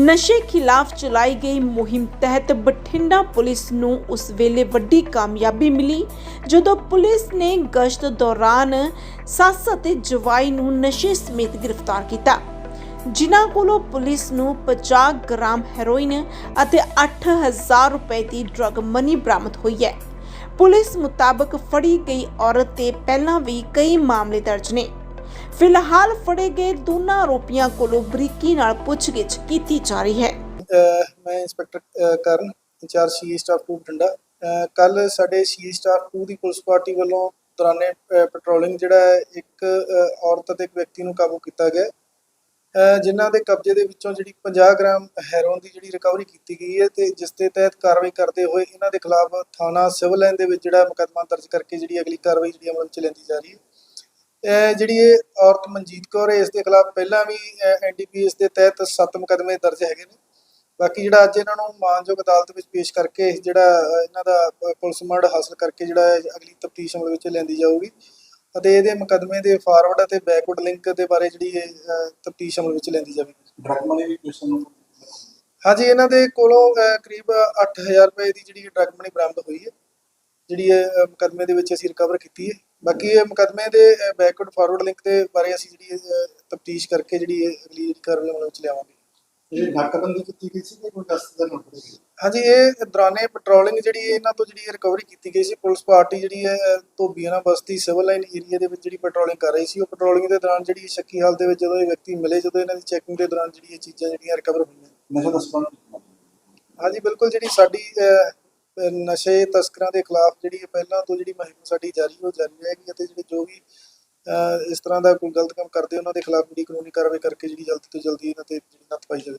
ਨਸ਼ੇ ਖਿਲਾਫ ਚਲਾਈ ਗਈ ਮੁਹਿੰਮ ਤਹਿਤ ਬਠਿੰਡਾ ਪੁਲਿਸ ਨੂੰ ਉਸ ਵੇਲੇ ਵੱਡੀ ਕਾਮਯਾਬੀ ਮਿਲੀ, ਜਦੋਂ ਪੁਲਿਸ ਨੇ ਗਸ਼ਤ ਦੌਰਾਨ ਸੱਸ ਅਤੇ ਜਵਾਈ ਨੂੰ ਨਸ਼ੇ ਸਮੇਤ ਗ੍ਰਿਫਤਾਰ ਕੀਤਾ। ਜਿਨ੍ਹਾਂ ਕੋਲੋਂ ਪੁਲਿਸ ਨੂੰ 50 ਗ੍ਰਾਮ ਹੈਰੋਇਨ ਅਤੇ 8000 ਰੁਪਏ ਦੀ ਡਰੱਗ ਮਨੀ ਬਰਾਮਦ ਹੋਈ ਹੈ। ਪੁਲਿਸ ਮੁਤਾਬਕ ਫੜੀ ਗਈ ਔਰਤ ਤੇ ਪਹਿਲਾਂ ਵੀ ਕਈ ਮਾਮਲੇ ਦਰਜ ਨੇ। ਫਿਲਹਾਲ ਫੜੇ ਗਏ ਦੋਨਾਂ ਆਰੋਪੀਆਂ ਕੋਲੋਂ ਬਰੀਕੀ ਨਾਲ ਪੁੱਛਗਿੱਛ ਕੀਤੀ ਜਾ ਰਹੀ ਹੈ। ਮੈਂ ਇੰਸਪੈਕਟਰ ਕਰਨ ਇੰਚਾਰਜ ਸੀ ਸਟਾਫ 2 ਬਠਿੰਡਾ। ਕੱਲ ਸਾਡੇ ਸੀ ਸਟਾਫ 2 ਦੀ ਪੁਲਿਸ ਪਾਰਟੀ ਵੱਲੋਂ ਦੌਰਾਨੇ ਪੈਟਰੋਲਿੰਗ ਜਿਹੜਾ ਹੈ, ਇੱਕ ਔਰਤ ਅਤੇ ਇੱਕ ਵਿਅਕਤੀ ਨੂੰ ਕਾਬੂ ਕੀਤਾ ਗਿਆ। ਅਹ ਜਿਨ੍ਹਾਂ ਦੇ ਕਬਜ਼ੇ ਦੇ ਵਿੱਚੋਂ ਜਿਹੜੀ 50 ਗ੍ਰਾਮ ਹੈਰੋਨ ਦੀ ਜਿਹੜੀ ਰਿਕਵਰੀ ਕੀਤੀ ਗਈ ਹੈ ਤੇ ਜਿਸ ਦੇ ਤਹਿਤ ਕਾਰਵਾਈ ਕਰਦੇ ਹੋਏ ਇਹਨਾਂ ਦੇ ਖਿਲਾਫ ਥਾਣਾ ਸਿਵਲ ਲਾਈਨ ਦੇ ਵਿੱਚ ਜਿਹੜਾ ਮੁਕੱਦਮਾ ਦਰਜ ਕਰਕੇ ਜਿਹੜੀ ਅਗਲੀ ਕਾਰਵਾਈ ਜਿਹੜੀ ਅਮਲ ਵਿੱਚ ਲੈਂਦੀ ਜਾ ਰਹੀ ਹੈ। ਜਿਹੜੀ ਇਹ ਔਰਤ ਮਨਜੀਤ ਕੌਰ ਹੈ ਇਸ ਦੇ ਖਿਲਾਫ ਪਹਿਲਾਂ ਵੀ ਐਨਡੀਪੀਐਸ ਦੇ ਤਹਿਤ 7 ਮੁਕੱਦਮੇ ਦਰਜ ਹੈਗੇ ਨੇ। ਬਾਕੀ ਜਿਹੜਾ ਅੱਜ ਇਹਨਾਂ ਨੂੰ ਮਾਨਯੋਗ ਅਦਾਲਤ ਵਿੱਚ ਪੇਸ਼ ਕਰਕੇ ਜਿਹੜਾ ਇਹਨਾਂ ਦਾ ਪੁਲਿਸ ਮਾਰਡ ਹਾਸਲ ਕਰਕੇ ਜਿਹੜਾ ਅਗਲੀ ਤਫਤੀਸ਼ ਅਮਲ ਵਿੱਚ ਲੈਂਦੀ ਜਾਊਗੀ ਅਤੇ ਇਹਦੇ ਮੁਕੱਦਮੇ ਦੇ ਫਾਰਵਰਡ ਅਤੇ ਬੈਕਵਰਡ ਲਿੰਕ ਦੇ ਬਾਰੇ ਜਿਹੜੀ ਇਹ ਤਫਤੀਸ਼ ਅਮਲ ਵਿੱਚ ਲੈਂਦੀ ਜਾਵੇਗੀ। ਡਰਗ ਮਨੀ ਵੀ ਕੁਐਸਚਨ ਨੂੰ ਹਾਂਜੀ ਇਹਨਾਂ ਦੇ ਕੋਲੋਂ ਕਰੀਬ 8000 ਰੁਪਏ ਦੀ ਜਿਹੜੀ ਡਰਗ ਮਨੀ ਬਰਾਮਦ ਹੋਈ ਹੈ ਜਿਹੜੀ ਮੁਕੱਦਮੇ ਦੇ ਵਿੱਚ ਅਸੀਂ ਰਿਕਵਰ ਕੀਤੀ ਹੈ। ਬਾਕੀ ਇਹ ਮੁਕੱਦਮੇ ਦੇ ਬੈਕਵਰਡ ਫਾਰਵਰਡ ਲਿੰਕ ਦੇ ਬਾਰੇ ਅਸੀਂ ਜਿਹੜੀ ਤਫਤੀਸ਼ ਕਰਕੇ ਜਿਹੜੀ ਅਗਲੀ ਜਿਹੜੀ ਕਾਰਵਾਈ ਅਮਲ ਵਿੱਚ ਲਿਆਵਾਂਗੇ। ਇਹ ਨਾਕਾਬੰਦੀ ਕੀਤੀ ਗਈ ਸੀ ਕਿ ਕੋਈ ਕਸਤ ਦਾ ਨੋਟ ਹਾਂਜੀ ਇਹ ਦੌਰਾਨੇ ਪੈਟਰੋਲਿੰਗ ਜਿਹੜੀ ਇਹਨਾਂ ਤੋਂ ਜਿਹੜੀ ਰਿਕਵਰੀ ਕੀਤੀ ਗਈ ਸੀ ਪੁਲਿਸ ਪਾਰਟੀ ਜਿਹੜੀ ਹੈ Dhobiana Basti civil line area ਦੇ ਵਿੱਚ ਜਿਹੜੀ ਪੈਟਰੋਲਿੰਗ ਕਰ ਰਹੀ ਸੀ ਉਹ ਪੈਟਰੋਲਿੰਗ ਦੇ ਦੌਰਾਨ ਜਿਹੜੀ ਸ਼ੱਕੀ ਹਾਲਤ ਦੇ ਵਿੱਚ ਜਦੋਂ ਇਹ ਵਿਅਕਤੀ ਮਿਲੇ ਜਦੋਂ ਇਹਨਾਂ ਦੀ ਚੈਕਿੰਗ ਦੇ ਦੌਰਾਨ ਜਿਹੜੀ ਇਹ ਚੀਜ਼ਾਂ ਜਿਹੜੀਆਂ ਰਿਕਵਰ ਹੋਈਆਂ। ਨਸ਼ਾ ਦਾ ਸੰਬੰਧ ਹਾਂਜੀ ਬਿਲਕੁਲ ਜਿਹੜੀ ਸਾਡੀ ਨਸ਼ੇ ਤਸਕਰਾਂ ਦੇ ਖਿਲਾਫ ਜਿਹੜੀ ਪਹਿਲਾਂ ਤੋਂ ਜਿਹੜੀ ਮੁਹਿੰਮ ਸਾਡੀ ਜਾਰੀ ਉਹ ਜਾਰੀ ਰਹੇਗੀ ਅਤੇ ਜਿਹੜੇ ਜੋ ਵੀ ਇਸ ਤਰ੍ਹਾਂ ਦਾ ਕੋਈ ਗਲਤ ਕੰਮ ਕਰਦੇ ਉਹਨਾਂ ਦੇ ਖਿਲਾਫ ਜਿਹੜੀ ਕਾਨੂੰਨੀ ਕਾਰਵਾਈ ਕਰਕੇ ਜਿਹੜੀ ਜਲਦੀ ਤੋਂ ਜਲਦੀ ਇਹਨਾਂ ਤੇ ਜਿਹੜੀ ਨੱਥ ਪਾਈ ਜਾਵੇ।